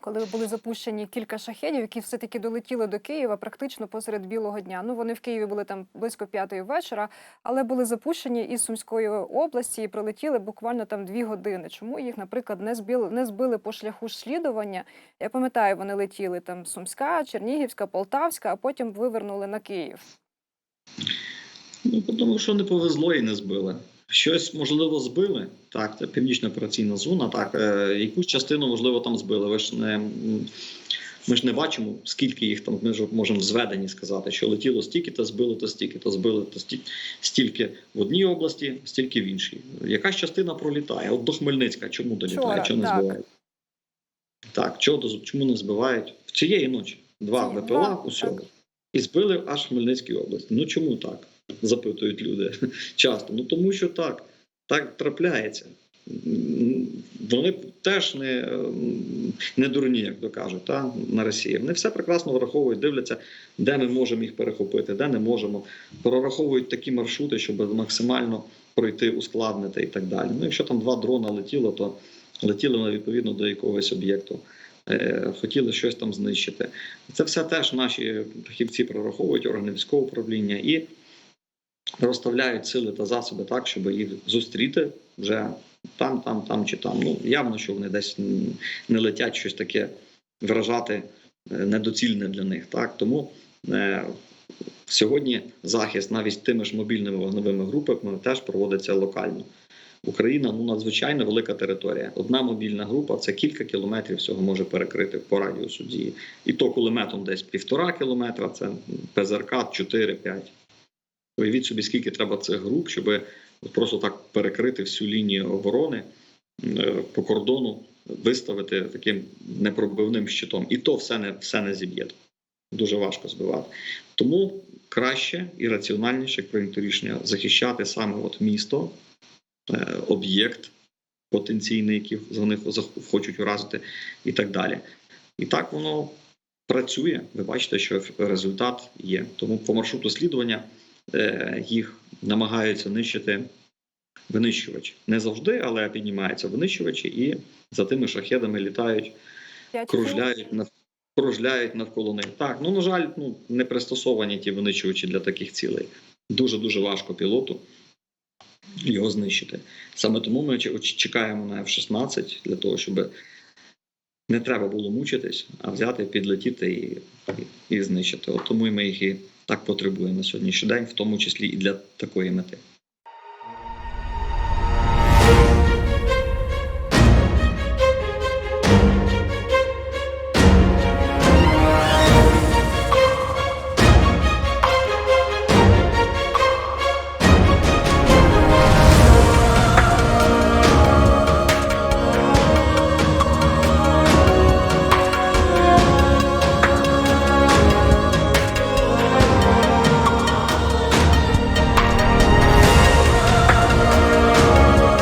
коли були запущені кілька шахедів, які все таки долетіли до Києва практично посеред білого дня. Ну вони в Києві були там близько п'ятої вечора, але були запущені із Сумської області і прилетіли буквально там дві години. Чому їх, наприклад, не збили, не збили по шляху слідування? Я пам'ятаю, вони летіли там Сумська, Чернігівська, Полтавська, а потім вивернули на Київ. Ну, тому що не повезло і не збили. Щось можливо збили. Так, це північна операційна зона. Так, е, якусь частину можливо там збили. Ви ж не ми ж не бачимо, скільки їх там. Ми ж можемо в зведенні сказати, що летіло стільки, то збили, то стільки, то збили, то стільки, стільки в одній області, стільки в іншій. Якась частина пролітає. От до Хмельницька чому долітає? Чому не так. збивають? Так, чого чому не збивають? В цієї ночі два ВПЛА усього. так. І збили аж в Хмельницькій області. Ну чому так? Запитують люди часто. Ну тому що так, так трапляється. Вони теж не, не дурні, як то кажуть, та, на Росії. Вони все прекрасно враховують, дивляться, де ми можемо їх перехопити, де не можемо. Прораховують такі маршрути, щоб максимально пройти, ускладнити і так далі. Ну, якщо там два дрона летіло, то летіли вони відповідно до якогось об'єкту. Е, Хотіли щось там знищити. Це все теж наші фахівці прораховують органи військового управління і розставляють сили та засоби так, щоб їх зустріти вже там, там, там чи там. Ну явно, що вони десь не летять щось таке вражати е, недоцільне для них. Так тому е, сьогодні захист навіть тими ж мобільними вогневими групами теж проводиться локально. Україна ну надзвичайно велика територія. Одна мобільна група це кілька кілометрів всього може перекрити по радіусу дії. І то кулеметом десь півтора кілометра, це ПЗРК 4-5. Уявіть собі, скільки треба цих груп, щоб просто так перекрити всю лінію оборони е, по кордону, виставити таким непробивним щитом. І то все не, все не зіб'є. Дуже важко збивати. Тому краще і раціональніше як прийнято рішення захищати саме от місто, е, об'єкт потенційний, який зах- хочуть вразити, і так далі. І так воно працює. Ви бачите, що результат є. Тому по маршруту слідування їх намагаються нищити винищувачі. Не завжди, але піднімаються винищувачі і за тими шахедами літають, кружляють нав- кружляють навколо них. Так, ну на жаль, ну не пристосовані ті винищувачі для таких цілей. Дуже дуже важко пілоту його знищити. Саме тому ми чекаємо на F-16 для того, щоб не треба було мучитись, а взяти, підлетіти і, і, знищити. От тому ми їх і так потребуємо на сьогоднішній день, в тому числі і для такої мети.